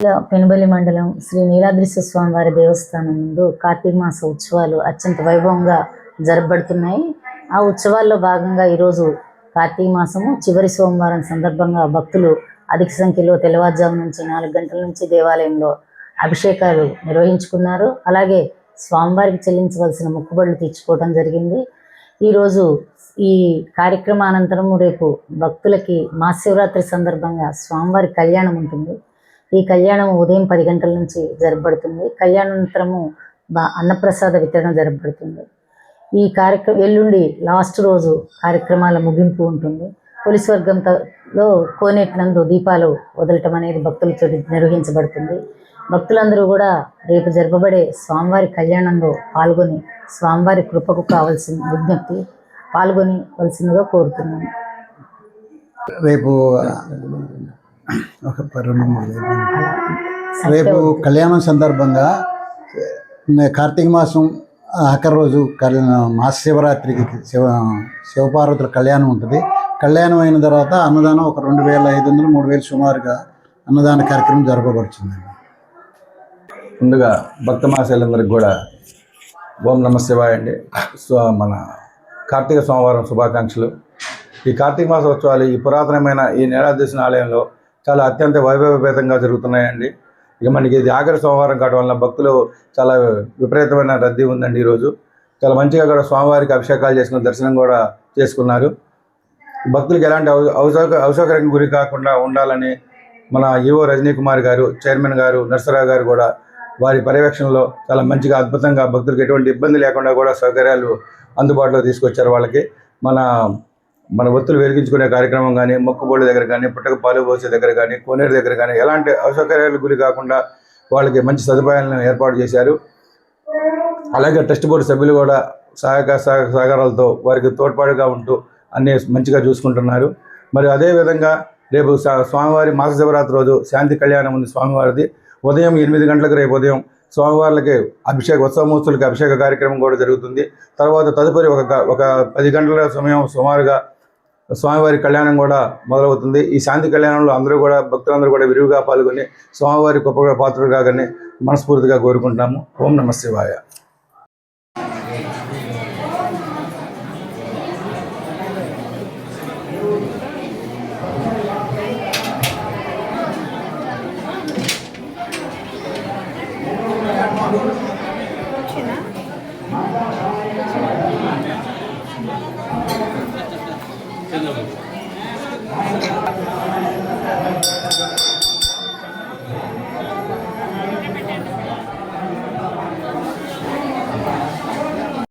పెనుబలి మండలం శ్రీ నీలాద్రిశ్వ స్వామి వారి దేవస్థానం ముందు కార్తీక మాస ఉత్సవాలు అత్యంత వైభవంగా జరపబడుతున్నాయి. ఆ ఉత్సవాల్లో భాగంగా ఈరోజు కార్తీక మాసము. చివరి సోమవారం సందర్భంగా భక్తులు అధిక సంఖ్యలో తెల్లవారుజాము నుంచి నాలుగు గంటల నుంచి దేవాలయంలో అభిషేకాలు నిర్వహించుకున్నారు. అలాగే స్వామివారికి చెల్లించవలసిన మొక్కుబడులు తీర్చుకోవడం జరిగింది. ఈరోజు ఈ కార్యక్రమానంతరము రేపు భక్తులకి మహాశివరాత్రి సందర్భంగా స్వామివారి కళ్యాణం ఉంటుంది. ఈ కళ్యాణం ఉదయం పది గంటల నుంచి జరపబడుతుంది. కళ్యాణానంతరము బా- అన్నప్రసాద వితరణ జరపబడుతుంది. ఈ కార్యక్రమం ఎల్లుండి లాస్ట్ రోజు కార్యక్రమాల ముగింపు ఉంటుంది. పోలీస్ వర్గంలో కోనేటి నందు దీపాలు వదలటం అనేది భక్తులతో నిర్వహించబడుతుంది. భక్తులందరూ కూడా రేపు జరపబడే స్వామివారి కళ్యాణంలో పాల్గొని స్వామివారి కృపకు కావాల్సిన విజ్ఞప్తి పాల్గొనివలసిందిగా కోరుతున్నాను. రేపు ఒక అలా రేపు కళ్యాణం సందర్భంగా కార్తీక మాసం ఆఖరి రోజు కళ్యాణ మహాశివరాత్రికి శివ శివపార్వతుల కళ్యాణం ఉంటుంది. కళ్యాణం అయిన తర్వాత అన్నదానం ఒక రెండు వేల ఐదు వందలు మూడు వేలు సుమారుగా అన్నదాన కార్యక్రమం జరపబడుతుందండి ముందుగా భక్త మాసాలందరికి కూడా ఓం నమ శివాయ అండి. సో మన కార్తీక సోమవారం శుభాకాంక్షలు. ఈ కార్తీక మాస ఉత్సవాలు ఈ పురాతనమైన ఈ నీలాదేశన ఆలయంలో చాలా అత్యంత వైభవపేతంగా జరుగుతున్నాయండి. ఇక మనకి ఇది ఆఖరి సోమవారం కావడం వల్ల భక్తులు చాలా విపరీతమైన రద్దీ ఉందండి ఈరోజు. చాలా మంచిగా కూడా స్వామివారికి అభిషేకాలు చేసుకున్న దర్శనం కూడా చేసుకున్నారు. భక్తులకు ఎలాంటి అవ- అవసౌక అవసౌకర్యం గురి కాకుండా ఉండాలని మన ఈవో రజనీ కుమార్ గారు చైర్మన్ గారు నర్సరావు గారు కూడా వారి పర్యవేక్షణలో చాలా మంచిగా అద్భుతంగా భక్తులకు ఎటువంటి ఇబ్బంది లేకుండా కూడా సౌకర్యాలు అందుబాటులో తీసుకొచ్చారు వాళ్ళకి. మన మన ఒత్తులు వెలిగించుకునే కార్యక్రమం కానీ మొక్కుబోళ్ళ దగ్గర కానీ పుట్టక పాలు పోసే దగ్గర కానీ కోనేరు దగ్గర కానీ ఎలాంటి అసౌకర్యాలకు గురి కాకుండా వాళ్ళకి మంచి సదుపాయాలను ఏర్పాటు చేశారు. అలాగే ట్రస్ట్ బోర్డు సభ్యులు కూడా సహాయక సహకారాలతో వారికి తోడ్పాటుగా ఉంటూ అన్ని మంచిగా చూసుకుంటున్నారు. మరి అదేవిధంగా రేపు సా- స్వామివారి మాస శివరాత్రి రోజు శాంతి కళ్యాణం ఉంది స్వామివారిది. ఉదయం ఎనిమిది గంటలకు రేపు ఉదయం స్వామివార్లకి అభిషేక ఉత్సవమూర్తులకి అభిషేక కార్యక్రమం కూడా జరుగుతుంది. తర్వాత తదుపరి ఒక ఒక పది గంటల సమయం సుమారుగా స్వామివారి కళ్యాణం కూడా మొదలవుతుంది ఈ శాంతి కళ్యాణంలో అందరూ కూడా భక్తులందరూ కూడా విరివిగా పాల్గొని స్వామివారి గొప్ప పాత్రలు కాగానే మనస్ఫూర్తిగా కోరుకుంటున్నాము ఓం నమ శివాయ Thank you. ধন্যবাদ